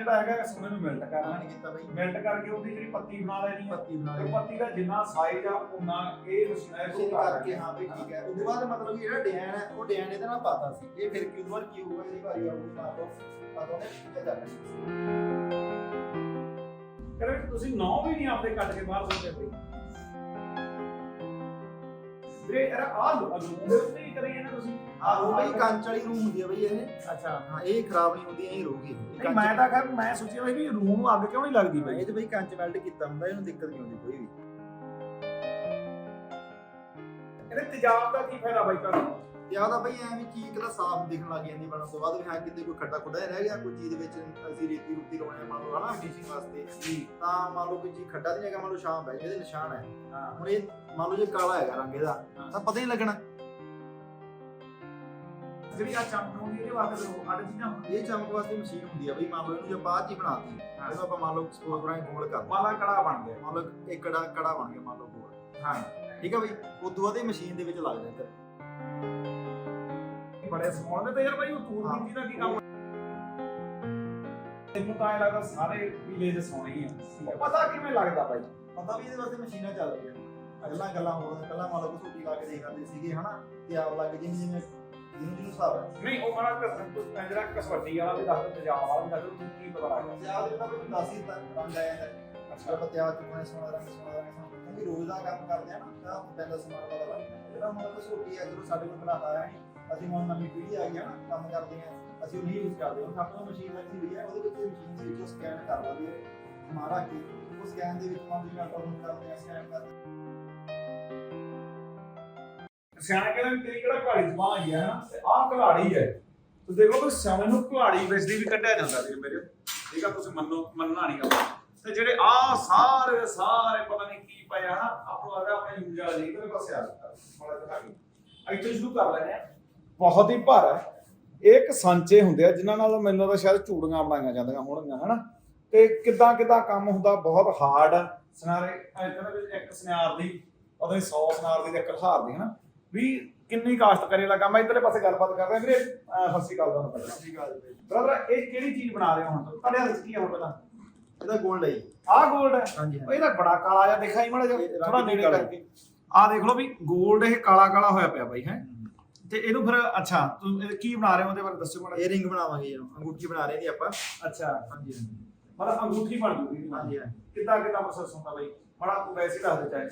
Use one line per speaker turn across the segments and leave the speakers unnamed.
ਜਿਹੜਾ ਹੈਗਾ ਸੋਨੇ ਨੂੰ ਮਿਲਟ
ਕਰਨਾ ਨਹੀਂ ਕੀਤਾ ਬਈ।
ਮਿਲਟ ਕਰਕੇ ਉਹਦੀ ਜਿਹੜੀ ਪੱਤੀ ਬਣਾ ਲੈਣੀ ਹੈ
ਪੱਤੀ ਬਣਾ
ਤੇ ਪੱਤੀ ਦਾ ਜਿੰਨਾ ਸਾਈਜ਼ ਆ ਉਨਾ ਇਹ ਮਸ਼ੀਨ
ਮਸ਼ੀਨ ਕਰਕੇ ਹਾਂ ਬਈ ਠੀਕ ਹੈ। ਉਹਦੇ ਬਾਅਦ ਮਤਲਬ ਕਿ ਜਿਹੜਾ ਡਿਜ਼ਾਈਨ ਹੈ ਉਹ ਡਿਜ਼ਾਈਨ ਇਹਦੇ ਨਾਲ ਪਾਤਾ ਸੀ। ਇਹ ਫਿਰ ਕਿ ਉਹਦੇ ਬਾਅਦ ਕੀ ਹੋਊਗਾ ਇਹਦੀ ਵਾਰੀ ਆਊਗੀ ਨਾ ਤੋਂ ਪਤਾ ਕਰਨਾ
ਕਹਿੰਦੇ ਵੀ ਤੁਸੀਂ ਨੌ ਵੀ ਨਹੀਂ ਆਪਦੇ ਕੱਟ ਕੇ ਬਾਹਰ ਸੁੱਟੇ ਪਈ ਵੀਰੇ ਯਾਰ ਆਹ ਲੋ ਦੇ ਉੱਤੇ ਹੀ ਕਰੀ ਨਾ ਤੁਸੀਂ।
ਹਾਂ ਉਹ ਬਈ ਕੰਚ ਵਾਲੀ ਰੂਮ ਹੁੰਦੀ ਹੈ ਬਈ ਇਹ।
ਅੱਛਾ।
ਹਾਂ ਇਹ ਖਰਾਬ ਨਹੀਂ ਹੁੰਦੀ ਐਂ ਰਹੂਗੀ ਇਹ।
ਨਹੀਂ ਮੈਂ ਤਾਂ ਕਰ ਮੈਂ ਸੋਚਿਆ ਵੀ ਰੂਮ ਨੂੰ ਅੱਗ ਕਿਉਂ ਨਹੀਂ ਲੱਗਦੀ
ਇਹ
ਬਈ
ਤੇ ਬਈ ਕੰਚ ਵੈਲਡ ਕੀਤਾ ਹੁੰਦਾ ਇਹਨੂੰ ਦਿੱਕਤ ਨਹੀਂ ਆਉਂਦੀ ਕੋਈ ਵੀ।
ਇਹਦੇ ਤੇਜ਼ਾਬ ਦਾ ਕੀ ਫਾਇਦਾ ਬਾਈ ਤੁਹਾਨੂੰ?
ਤੇ ਤਾਂ ਬਈ ਐਂ ਵੀ ਚੀਜ਼ ਕਿਲਾ ਸਾਫ਼ ਦਿਖਣ ਲੱਗ ਜਾਂਦੀ ਬਣਨ ਤੋਂ ਬਾਅਦ ਵੀ ਹਾਂ ਕਿਤੇ ਕੋਈ ਖੱਡਾ ਖੁੱਡਾ ਰਹਿ ਗਿਆ ਕੋਈ ਚੀਜ਼ ਦੇ ਵਿੱਚ ਅਸੀਂ ਰੇਤੀ ਰੂਤੀ ਲਾਉਣੇ ਆ ਮੰਨ ਲਓ ਹਨਾ ਫਿਨਿਸ਼ਿੰਗ ਵਾਸਤੇ ਤਾਂ ਮੰਨ ਲਓ ਕੋਈ ਚੀਜ਼ ਖੱਡਾ ਨਹੀਂ ਹੈਗਾ ਮੰਨ ਲਓ ਸ਼ਾਮ ਪੈ ਜਾਵੇ ਇਹਦੇ ਨਿਸ਼ਾਨ ਹੈ।
ਹਾਂ।
ਹੁਣ ਇਹ ਮੰਨ ਲਓ ਜੇ ਕਾਲਾ ਹੈਗਾ ਰੰਗ ਇਹਦਾ
ਹਾਂ।
ਤਾਂ ਪਤਾ ਹੀ ਲੱਗਣਾ।
ਜਿਹੜੀ ਆ ਚਮਕ ਹੁੰਦੀ ਇਹਦੇ ਵਾਸਤੇ ਫਿਰ ਅੱਡ ਚੀਜ਼ਾਂ
ਇਹ ਚਮਕ ਵਾਸਤੇ ਮਸ਼ੀਨ ਹੁੰਦੀ ਆ ਬਈ ਮੰਨ ਲਓ ਇਹਨੂੰ ਜੇ ਬਾਅਦ ਚ ਹੀ ਬਣਾਤੀ
ਹਾਂ।
ਇਹਨੂੰ ਆਪਾਂ ਮੰਨ ਲਓ ਬਣਾ ਕੇ ਗੋਲ ਕਰ
ਮਾਲਾ ਕੜਾ ਬਣ ਗਿਆ।
ਮੰਨ ਲਓ ਇੱਕ ਕੜਾ ਕੜਾ ਬਣ ਗਿਆ ਮੰਨ ਲਓ ਗੋਲ।
ਹਾਂ।
ਠੀਕ ਆ ਬਈ ਉਦੋਂ ਬਾਅਦ ਇਹ ਮਸ਼ੀਨ ਦੇ ਵਿੱਚ ਲੱਗ ਜਾਂਦਾ।
ਬੜੇ ਸਮਾਲ ਦੇ ਤੇ ਯਾਰ ਬਾਈ ਉਹ ਤੂਰ
ਹਾਂ।
ਦੀ ਦਾ ਕੀ ਕੰਮ ਤੈਨੂੰ ਤਾਂ ਐ ਲੱਗਦਾ ਸਾਰੇ ਪੀਲੇ ਦੇ ਸੋਹਣੇ ਹੀ ਆ। ਪਤਾ ਕਿਵੇਂ ਲੱਗਦਾ ਬਾਈ?
ਪਤਾ ਵੀ ਇਹਦੇ ਵਾਸਤੇ ਮਸ਼ੀਨਾਂ ਚੱਲ ਰਹੀਆਂ। ਪਹਿਲਾਂ ਗੱਲਾਂ ਹੋਰ ਨੇ, ਪਹਿਲਾਂ ਕੋਈ ਸੂਟੀ ਲਾ ਕੇ ਦੇਖ ਆਉਂਦੇ ਸੀਗੇ ਹਨਾ? ਤੇ ਆਪ ਲੱਗ ਜਿਵੇਂ ਜਿਵੇਂ ਜਿਹਨੂੰ ਜਿਹਨੂੰ ਹਿਸਾਬ ਹੈ
ਨਹੀਂ ਉਹ ਮਾੜਾ ਕਸ ਜਿਹੜਾ ਕਸਵੱਟੀ ਵਾਲਾ ਵੀ ਦੱਸ ਤੇਜ਼ਾਬ ਵਾਲਾ ਵੀ ਦੱਸ ਤੂੰ ਕੀ ਪਤਾ ਲੱਗਦਾ
ਤੇ ਆਹ ਜਿਹੜਾ ਕੋਈ ਦੱਸ ਹੀ ਤਾਂ ਰੰਗ ਆਇਆ ਹੈ ਅੱਛਾ। ਆਪਾਂ ਤਿਆਰ ਚੁੱਕਣੇ ਸੋਨਾ ਰੰਗ ਸੋਨਾ ਰੰਗ ਸੋਨਾ ਕਿਉਂਕਿ ਰੋਜ਼ ਦਾ ਕੰਮ ਕਰਦੇ ਆ ਨਾ ਤਾਂ ਪਹਿਲਾਂ ਸਮਾਨ ਪਤਾ ਲੱਗਦਾ ਜਿਹੜਾ ਆਪਾਂ ਸੂਟੀ ਆ ਜਦੋਂ ਸਾਡੇ ਕੋਲ ਬਣਾਤਾ ਨਹੀਂ ਅਸੀਂ ਹੁਣ ਨਵੀਂ ਪੀੜ੍ਹੀ ਆ ਗਈ ਆ ਨਾ, ਕੰਮ ਕਰਦੇ ਆ, ਅਸੀਂ ਉਹ ਨਹੀਂ ਯੂਜ਼ ਕਰਦੇ ਹੁਣ ਸਾਡੇ ਕੋਲ ਮਸ਼ੀਨ ਲੱਗੀ ਹੋਈ ਹੈ ਉਹਦੇ ਵਿੱਚ ਮਸ਼ੀਨ ਦੇ ਵਿੱਚੋਂ ਸਕੈਨ ਕਰ ਲਈਏ ਹਮਾਰਾ ਕੀ ਉਹ ਸਕੈਨ ਦੇ ਵਿੱਚ ਮੰਨ ਲਓ ਆਪਾਂ ਹੁਣ ਕਰਦੇ ਆ ਸਕੈਨ ਕਰਦੇ
ਸਿਆਣੇ ਕਹਿੰਦੇ ਵੀ ਤੇਰੀ ਕਿਹੜਾ ਘਾੜੀ ਜ਼ਬਾਨ ਆਈ ਹੈ ਨਾ? ਤੇ ਆਹ ਘਲਾੜੀ ਹੈ। ਤੁਸੀਂ ਦੇਖੋ ਵੀ ਸਿਆਣੇ ਨੂੰ ਘਲਾੜੀ ਵਿੱਚ ਦੀ ਵੀ ਕੱਢਿਆ ਜਾਂਦਾ ਵੀਰ ਮੇਰੇ। ਠੀਕ ਆ, ਤੁਸੀਂ ਮੰਨੋ, ਮੰਨਣਾ ਨਹੀਂ ਗਾ ਤੇ ਜਿਹੜੇ ਆ ਸਾਰੇ ਦੇ ਸਾਰੇ ਪਤਾ ਨਹੀਂ ਕੀ ਪਿਆ ਨਾ, ਆਪੋ ਆਦਾ ਆਪਣੇ ਯੂਜ਼ਰ ਲਈ ਇਹਦੇ ਪਾਸੇ ਆ ਜਾਂਦਾ ਮਾੜਾ ਜਿਹਾ ਅੱਗੇ ਇੱਥੇ ਸ਼ੁਰੂ ਕਰ ਲੈਣੇ ਆ। ਬਹੁਤ ਹੀ ਭਾਰਾ ਹੈ। ਇਹ ਇੱਕ ਸਾਂਚੇ ਹੁੰਦੇ ਆ ਜਿਨ੍ਹਾਂ ਨਾਲ ਮੈਨੂੰ ਲੱਗਦਾ ਸ਼ਾਇਦ ਚੂੜੀਆਂ ਬਣਾਈਆਂ ਜਾਂਦੀਆਂ ਹੋਣਗੀਆਂ ਹਨਾ? ਤੇ ਕਿੱਦਾਂ ਕਿੱਦਾਂ ਕੰਮ ਹੁੰਦਾ ਬਹੁਤ ਹਾਰਡ ਆ। ਸਨਾਰੇ ਕਹਿੰਦਾ ਵੀ ਇੱਕ ਸਨਾਰ ਦੀ ਉਹਦੇ 100 ਸਨਾਰ ਦੀ ਤੇ ਇੱਕ ਹਾਰ ਦੀ ਹਨਾ? ਵੀ ਕਿੰਨੀ ਕਾਸ਼ਤ ਕਰੇ ਲੱਗਾ ਮੈਂ ਇਧਰਲੇ ਪਾਸੇ ਗੱਲਬਾਤ ਕਰ ਰਿਹਾ ਵੀਰੇ ਸਤਿ ਸ਼੍ਰੀ ਅਕਾਲ ਤੁਹਾਨੂੰ
ਸਹੀ ਗੱਲ ਹੈ
ਬ੍ਰਦਰ ਇਹ ਕਿਹੜੀ ਚੀਜ਼ ਬਣਾ ਰਹੇ ਹੋ ਹੁਣ? ਤੁਹਾਡੇ ਹੱਥ ਕੀ ਹੈ ਹੁਣ ਪਹਿਲਾਂ?
ਇਹਦਾ ਗੋਲਡ ਹੈ ਜੀ।
ਆਹ 골ਡ ਹੈ
ਹਾਂਜੀ
ਇਹਦਾ ਬੜਾ ਕਾਲਾ ਜਿਹਾ ਦਿਖਾਈ ਮਾੜਾ ਜਿਹਾ ਥੋੜਾ ਨੇੜੇ ਕਰਕੇ। ਆਹ ਦੇਖ ਲਓ ਵੀ 골ਡ ਇਹ ਕਾਲਾ ਕਾਲਾ ਹੋਇਆ ਪਿਆ ਬਾਈ ਹੈ? ਤੇ ਇਹਨੂੰ ਫਿਰ ਅੱਛਾ ਤੁਸੀਂ ਇਹ ਕੀ ਬਣਾ ਰਹੇ ਹੋ ਉਹਦੇ ਬਾਰੇ ਦੱਸਿਓ ਮਾੜਾ
ਇਹ ਰਿੰਗ ਬਣਾਵਾਂਗੇ ਇਹਨੂੰ ਅੰਗੂਠੀ ਬਣਾ ਰਹੇ ਜੀ ਆਪਾਂ।
ਅੱਛਾ
ਹਾਂਜੀ ਹਾਂਜੀ।
ਮਤਲਬ ਅੰਗੂਠੀ ਬਣ ਜੂਗੀ।
ਹਾਂਜੀ ਹਾਂਜੀ।
ਕਿੱਦਾਂ ਕਿੱਦਾਂ ਪ੍ਰੋਸੈਸ ਹੁੰਦਾ ਬਾਈ? ਮਾੜਾ ਤੂੰ ਵੈਸੇ ਹੀ ਦੱਸ ਦੇ ਚਾਹੇ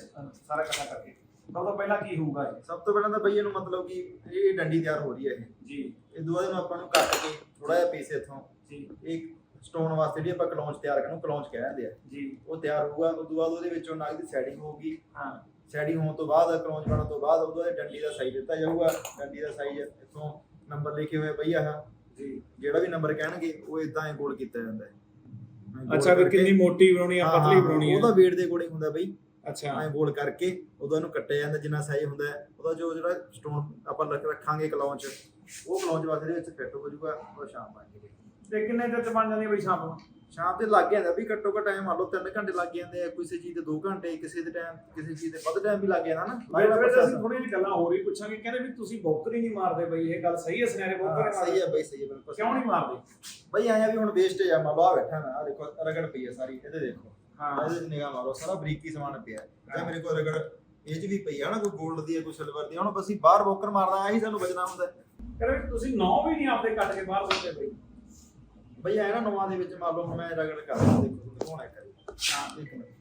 ਸਾਰਾ ਇਕੱਠਾ ਕਰਕੇ। ਸਭ ਤੋਂ ਪਹਿਲਾਂ ਕੀ ਹੋਊਗਾ ਇਹ?
ਸਭ ਤੋਂ ਪਹਿਲਾਂ ਤਾਂ ਬਈ ਇਹਨੂੰ ਮਤਲਬ ਕਿ ਇਹ ਡੰਡੀ ਤਿਆਰ ਹੋ ਰਹੀ ਹੈ ਇਹ।
ਜੀ।
ਇਹ ਬਾਅਦ ਇਹਨੂੰ ਆਪਾਂ ਨੂੰ ਕੱਟ ਕੇ ਥੋੜਾ ਜਿਹਾ ਪੀਸ ਇੱਥੋਂ।
ਜੀ।
ਇੱਕ ਸਟੋਨ ਵਾਸਤੇ ਜਿਹੜੀ ਆਪਾਂ ਕਲੌਂਚ ਤਿਆਰ ਕਰਨ ਨੂੰ ਕਲੌਂਚ ਕਹਿ ਦਿੰਦੇ ਆ।
ਜੀ।
ਉਹ ਤਿਆਰ ਹੋਊਗਾ ਉਸ ਤੋਂ ਬਾਅਦ ਉਹਦੇ ਵਿੱਚੋਂ ਨਗ ਦੀ ਸੈਟਿੰਗ ਹੋਊਗੀ।
ਹਾਂ।
ਸੈਟਿੰਗ ਹੋਣ ਤੋਂ ਬਾਅਦ ਕਲੌਂਚ ਬਣਨ ਤੋਂ ਬਾਅਦ ਉਹਦਾ ਡੰਡੀ ਦਾ ਸਾਈਜ਼ ਦਿੱਤਾ ਜਾਊਗਾ। ਡੰਡੀ ਦਾ ਸਾਈਜ਼ ਇੱਥੋਂ ਨੰਬਰ ਲਿਖੇ ਹੋਏ ਬਈ ਆਹ।
ਜੀ।
ਜਿਹੜਾ ਵੀ ਨੰਬਰ ਕਹਿਣਗੇ ਉਹ ਇਦਾਂ ਹੀ ਗੋਲ ਕੀਤਾ ਜਾਂਦਾ ਹੈ।
ਅੱਛਾ ਵੀ ਕਿੰਨੀ ਮੋਟੀ ਬਣਾਉਣੀ ਆ
ਹਾਂ,
ਪਤਲੀ
ਹਾਂ,
ਬਣਾਉਣੀ ਆ?
ਉਹਦਾ weight ਦੇ ਅਕੋਰਡਿੰਗ ਹੁੰਦਾ ਬਈ।
ਅੱਛਾ।
ਐਂ ਗੋਲ ਕਰਕੇ ਉਦੋਂ ਇਹਨੂੰ ਕੱਟਿਆ ਜਾਂਦਾ ਜਿੰਨਾ ਸਾਈਜ਼ ਹੁੰਦਾ ਹੈ, ਉਹਦਾ ਜੋ ਜਿਹੜਾ ਸਟੋਨ ਆਪਾਂ ਰੱਖ- ਰੱਖਾਂਗੇ ਕਲੌਂਚ ਉਹ ਕਲੌਂਚ ਵਾਸਤੇ ਦੇ ਵਿੱਚ ਫਿੱਟ ਹੋ ਜਾਊਗਾ ਉਹ ਸ਼ਾਮ ਬਣ ਜਾਏਗੀ
ਤੇ ਕਿੰਨੇ ਚਿਰ ਚ ਬਣ ਜਾਂਦੀ ਬਈ ਸ਼ਾਮ ਨੂੰ?
ਸ਼ਾਮ ਤੇ ਲੱਗ ਜਾਂਦਾ ਵੀ ਘੱਟੋ ਘੱਟ ਟਾਈਮ ਮੰਨ ਲਓ 3 ਘੰਟੇ ਲੱਗ ਜਾਂਦੇ ਆ ਕਿਸੇ ਚੀਜ਼ ਤੇ 2 ਘੰਟੇ ਕਿਸੇ ਦੇ ਟਾਈਮ ਕਿਸੇ ਚੀਜ਼ ਤੇ ਵੱਧ ਟਾਈਮ ਵੀ ਲੱਗ ਜਾਂਦਾ ਨਾ।
ਵਿੱਚ ਅਸੀਂ ਥੋੜੀ ਜਿਹੀ ਗੱਲਾਂ ਹੋਰ ਵੀ ਪੁੱਛਾਂਗੇ ਕਹਿੰਦੇ ਵੀ ਤੁਸੀਂ ਬੌਕਰੀ ਨਹੀਂ ਮਾਰਦੇ ਬਈ ਇਹ ਗੱਲ ਸਹੀ ਹੈ ਸੁਨਹਿਰੇ ਬੌਕਰ
ਹਾਂ, ਸਹੀ ਹੈ ਬਈ ਸਹੀ ਹੈ ਬਿਲਕੁਲ
ਕਿਉਂ ਨਹੀਂ ਮਾਰਦੇ?
ਬਈ ਆਇਆ ਵੀ ਹੁਣ ਆ ਮੰਨ ਲਓ ਆ ਬੈਠਾ ਮੈਂ ਆ ਦੇਖੋ ਰਗੜ ਪਈ ਹੈ ਸਾਰੀ ਇਹਦੇ ਦੇਖੋ।
ਹਾਂ।
ਇਹਦੇ ਨਿਗਾਹ ਮਾਰੋ ਸਾਰਾ ਬਰੀਕੀ ਸਮਾਨ ਪਿਆ। ਹੈ ਜੇ ਮੇਰੇ ਕੋਲ ਰਗੜ ਇਹ ਚ ਵੀ ਪਈ ਆ ਨਾ ਕੋਈ 골ਡ ਦੀ ਹੈ ਕੋਈ ਸਿਲਵਰ ਦੀ ਹੈ, ਹੁਣ ਅਸੀਂ ਬਾਹਰ ਬੋਕਰ ਮਾਰਦਾ ਆਹੀ ਸਾਨੂੰ ਬਚਣਾ ਹੁੰਦਾ। ਹੈ।
ਕਹਿੰਦੇ ਤੁਸੀਂ ਨੌ ਵੀ ਨਹੀਂ ਆਪਦੇ ਕੱਟ ਕੇ ਬਾਹਰ ਸੁੱਟੇ ਬਈ।
ਬਈ ਐ ਨਾ ਨਵਾਂ ਦੇ ਵਿੱਚ ਮੰਨ ਲਓ ਮੈਂ ਰਗੜ ਕਰਦਾ ਦੇਖੋ ਤੁਹਾਨੂੰ ਦਿਖਾਉਣਾ ਇੱਕ ਵਾਰੀ। ਹਾਂ, ਇੱਕ ਮਿੰਟ।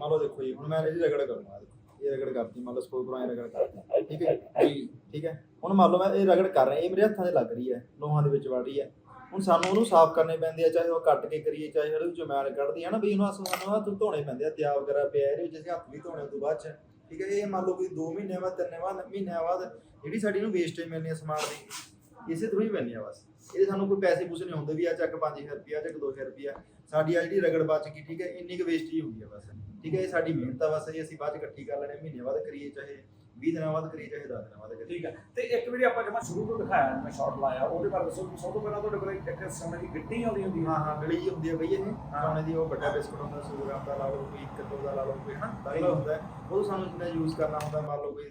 ਮੰਨ ਲਓ ਦੇਖੋ ਜੀ, ਹੁਣ ਮੈਂ ਇਹਦੀ ਰਗੜ ਕਰੂੰਗਾ, ਦੇਖੋ। ਇਹ ਰਗੜ ਕਰਤੀ, ਮੰਨ ਲਓ ਸਪੋਜ਼ ਕਰੋ ਐ ਰਗੜ ਕਰਤੀ। ਠੀਕ ਹੈ ਜੀ? ਠੀਕ ਹੈ? ਹੁਣ ਮੰਨ ਲਓ ਮੈਂ ਇਹ ਰਗੜ ਕਰ ਰਿਹਾ, ਇਹ ਮੇਰੇ ਹੱਥਾਂ 'ਤੇ ਲੱਗ ਰਹੀ ਹੈ ਲੋਹਾਂ ਦੇ ਵਿੱਚ ਵੜ ਰਹੀ ਹੈ। ਹੁਣ ਸਾਨੂੰ ਉਹਨੂੰ ਸਾਫ਼ ਕਰਨੇ ਪੈਂਦੇ ਆ, ਚਾਹੇ ਉਹ ਕੱਟ ਕੇ ਕਰੀਏ, ਚਾਹੇ ਉਹਦੇ ਵਿੱਚੋਂ ਮੈਲ ਕੱਢਦੀ ਹੈ ਨਾ ਵੀ ਇਹਨੂੰ ਸਾਨੂੰ ਹੱਥ ਧੋਣੇ ਪੈਂਦੇ ਆ, ਤਿਆਰ ਵਗੈਰਾ ਪਿਆ, ਇਹਦੇ ਵਿੱਚ ਅਸੀਂ ਹੱਥ ਵੀ ਧੋਣੇ ਤੋਂ ਬਾਅਦ ਚ। ਠੀਕ ਹੈ ਇਹ ਮੰਨ ਲਓ ਕੋਈ 2 ਮਹੀਨਿਆਂ ਬਾਅਦ 3 ਬਾਅਦ, ਮਹੀਨਿਆਂ ਬਾਅਦ ਜਿਹੜੀ ਸਾਡੀ ਨੂੰ ਵੇਸਟੇਜ ਮਿਲਣੀ ਹੈ ਸਮਾਨ ਦੀ, ਇਸੇ ਥਰੂ ਹੀ ਮਿਲਣੀ ਆ ਬਸ। ਇਹਦੇ ਸਾਨੂੰ ਕੋਈ ਪੈਸੇ ਪੂਸੇ ਨਹੀਂ ਹੁੰਦੇ ਵੀ ਆ ਚੱਕ 5000 ਰੁਪਿਆ ਚੱਕ 2000 ਰੁਪਿਆ ਸਾਡੀ ਆ ਜਿਹੜੀ ਰਗੜ ਬਚ ਗਈ, ਠੀਕ ਹੈ, ਇੰਨੀ ਕੁ ਵੇਸਟੇਜ ਹੁੰਦੀ ਹੈ ਬਸ। ਠੀਕ ਹੈ, ਇਹ ਸਾਡੀ ਮਿਹਨਤ ਆ ਬਸ, ਇਹ ਅਸੀਂ ਬਾਅਦ ਚ ਇਕੱਠੀ ਕਰ ਲੈਣੇ ਮਹੀਨੇ ਬਾਅਦ ਕਰੀਏ ਚਾਹੇ। 20 ਦਿਨਾਂ ਬਾਅਦ ਕਰੀਏ ਚਾਹੇ 10 ਦਿਨਾਂ ਬਾਅਦ
ਠੀਕ ਹੈ ਤੇ ਇੱਕ ਵੀਡੀਓ ਆਪਾਂ ਜਮਾ ਸ਼ੁਰੂ ਤੋਂ ਦਿਖਾਇਆ ਮੈਂ ਸ਼ਾਰਟ ਲਾਇਆ। ਉਹਦੇ ਬਾਰੇ ਦੱਸੋ ਕਿ ਸਭ ਤੋਂ ਪਹਿਲਾਂ ਤੁਹਾਡੇ ਕੋਲ ਇੱਕ ਸਮੇਂ ਦੀ ਗਿੱਟੀ ਆਉਂਦੀ ਹੁੰਦੀ ਹੈ।
ਹਾਂ ਹਾਂ ਗਲੀ ਜਿਹੀ ਹੁੰਦੀ ਹੈ ਬਈ ਇਹ। ਸੋਨੇ ਦੀ ਉਹ ਵੱਡਾ ਬਿਸਕੁਟ ਹੁੰਦਾ 100 ਗ੍ਰਾਮ ਦਾ ਲਾ ਲਓ ਕੋਈ 1 ਕਿਲੋ ਦਾ ਲਾ ਲਓ ਕੋਈ ਹਨਾ? ਦਾਣਾ ਹੁੰਦਾ। ਉਹ ਸਾਨੂੰ ਜਿੰਨਾ ਯੂਜ਼ ਕਰਨਾ ਹੁੰਦਾ ਮੰਨ ਲਓ ਕੋਈ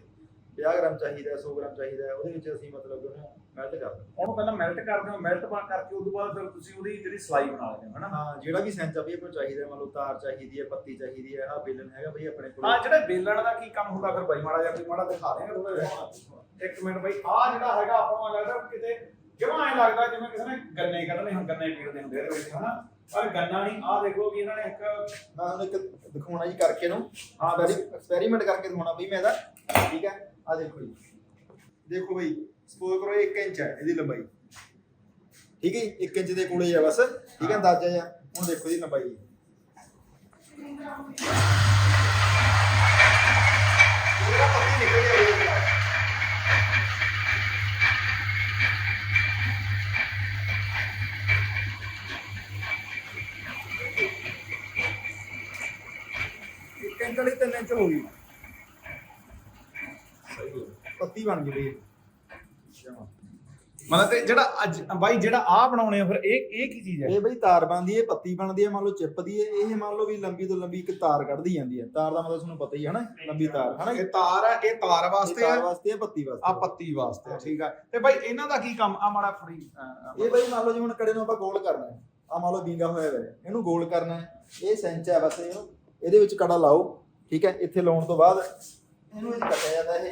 50 ਗ੍ਰਾਮ ਚਾਹੀਦਾ ਹੈ, 100 ਗ੍ਰਾਮ ਚਾਹੀਦਾ ਉਹਦੇ ਵਿੱਚ ਅਸੀਂ ਮਤਲਬ ਕਿ ਉਹਨੂੰ ਮੈਲਟ ਕਰ ਦਿੰਦੇ
ਉਹਨੂੰ ਪਹਿਲਾਂ ਮੈਲਟ ਕਰਦੇ ਹੋ ਮੈਲਟ ਕਰਕੇ ਉਸ ਤੋਂ ਬਾਅਦ ਫਿਰ ਤੁਸੀਂ ਉਹਦੀ ਜਿਹੜੀ ਸਲਾਈ ਬਣਾ ਲੈਂਦੇ ਹੋ ਹਨਾ?
ਹਾਂ ਜਿਹੜਾ ਵੀ ਸੈਂਚਾ ਵੀ ਆਪਾਂ ਚਾਹੀਦਾ ਮੰਨ ਲਓ ਤਾਰ ਚਾਹੀਦੀ ਹੈ ਪੱਤੀ ਚਾਹੀਦੀ ਹੈ ਆ ਬੇਲਨ ਹੈਗਾ ਬਈ ਆਪਣੇ ਕੋਲ।
ਹਾਂ ਜਿਹੜਾ ਬੇਲਣ ਦਾ ਕੀ ਕੰਮ ਹੁੰਦਾ ਫਿਰ ਬਾਈ ਮਾੜਾ ਜਿਹਾ ਕੋਈ ਮਾੜਾ ਦਿਖਾ ਦੇਗਾ ਥੋੜਾ ਜਿਹਾ। ਇੱਕ ਮਿੰਟ ਬਾਈ ਆ ਜਿਹੜਾ ਹੈਗਾ ਆਪਾਂ ਨੂੰ ਲੱਗਦਾ ਕਿਤੇ ਜਮਾ ਐ ਲੱਗਦਾ ਜਿਵੇਂ ਕਿਸੇ ਨੇ ਗੰਨੇ ਕੱਢਣੇ ਹੁਣ ਗੰਨੇ ਪੀੜਦੇ ਹੁੰਦੇ ਇਹਦੇ ਵਿੱਚ ਹਨਾ? ਪਰ ਗੰਨਾ ਨਹੀਂ ਆ ਦੇਖੋ ਵੀ ਇਹਨਾਂ ਨੇ ਇੱਕ
ਮੈਂ ਤੁਹਾਨੂੰ ਇੱਕ ਦਿਖਾਉਣਾ ਜੀ ਕਰਕੇ ਨੂੰ
ਹਾਂ
ਵੈਰੀ ਐਕਸਪੈਰੀਮੈਂਟ ਕਰਕੇ ਦਿਖਾਉਣਾ ਬਈ ਮੈਂ ਇਹਦਾ। ਠੀਕ ਹੈ? ਆ ਦੇਖੋ ਜੀ। ਦੇਖੋ ਬਈ ਸਪੋਜ਼ ਕਰੋ 1 ਇੰਚ ਹੈ ਇਹਦੀ ਲੰਬਾਈ। ਠੀਕ ਹੈ 1 ਇੰਚ ਦੇ ਕੋਲੇ ਹੀ ਆ ਬਸ। ਠੀਕ ਹੈ? ਅੰਦਾਜ਼ਾ ਜਿਹਾ। ਹੁਣ ਦੇਖੋ ਜੀ ਲੰਬਾਈ। ਇਹਦਾ ਪੱਤੀ ਨਿਕਲ ਜਾਵੇ ਇੱਕ 3 ਇੰਚ ਹੋ ਗਈ। ਪੱਤੀ ਬਣ ਜਮਾਂ।
ਮਤਲਬ ਤੇ ਜਿਹੜਾ ਅੱਜ ਬਾਈ ਜਿਹੜਾ ਆ ਬਣਾਉਣੇ ਆ ਫਿਰ ਇਹ ਇਹ ਕੀ ਚੀਜ਼ ਹੈ
ਇਹ ਬਈ ਤਾਰ ਬਣਦੀ ਹੈ ਇਹ ਪੱਤੀ ਬਣਦੀ ਹੈ ਮੰਨ ਲਓ ਚਿੱਪ ਦੀ ਹੈ ਇਹ ਮੰਨ ਲਓ ਵੀ ਲੰਬੀ ਤੋਂ ਲੰਬੀ ਇੱਕ ਤਾਰ ਕੱਢਦੀ ਜਾਂਦੀ ਹੈ ਤਾਰ ਦਾ ਮਤਲਬ ਤੁਹਾਨੂੰ ਪਤਾ ਹੀ ਹੈ ਨਾ ਲੰਬੀ ਤਾਰ ਹੈ ਨਾ
ਇਹ ਤਾਰ ਹੈ ਇਹ ਤਾਰ ਵਾਸਤੇ
ਤਾਰ
ਹੈ
ਵਾਸਤੇ ਹੈ ਪੱਤੀ
ਆ।
ਵਾਸਤੇ
ਪੱਤੀ ਵਾਸਤੇ ਠੀਕ ਹੈ ਤੇ ਬਾਈ ਇਹਨਾਂ ਦਾ ਕੀ ਕੰਮ? ਆ ਮਾੜਾ ਫੜੀ
ਇਹ ਬਈ ਮੰਨ ਲਓ ਜੀ ਹੁਣ ਕੜੇ ਨੂੰ ਆਪਾਂ ਗੋਲ ਕਰਨਾ ਹੈ ਆ ਮੰਨ ਲਓ ਵਿੰਗਾ ਹੋਇਆ ਹੋਇਆ ਹੈ ਇਹਨੂੰ ਗੋਲ ਕਰਨਾ ਹੈ ਇਹ ਸੈਂਚ ਹੈ ਬਸ ਇਹਨੂੰ। ਇਹਦੇ ਵਿੱਚ ਕੜਾ ਲਾਓ ਠੀਕ ਹੈ ਇੱਥੇ ਲਾਉਣ ਤੋਂ ਬਾਅਦ ਇਹਨੂੰ ਇਹ ਕੱਟਿਆ ਜਾਂਦਾ ਇਹ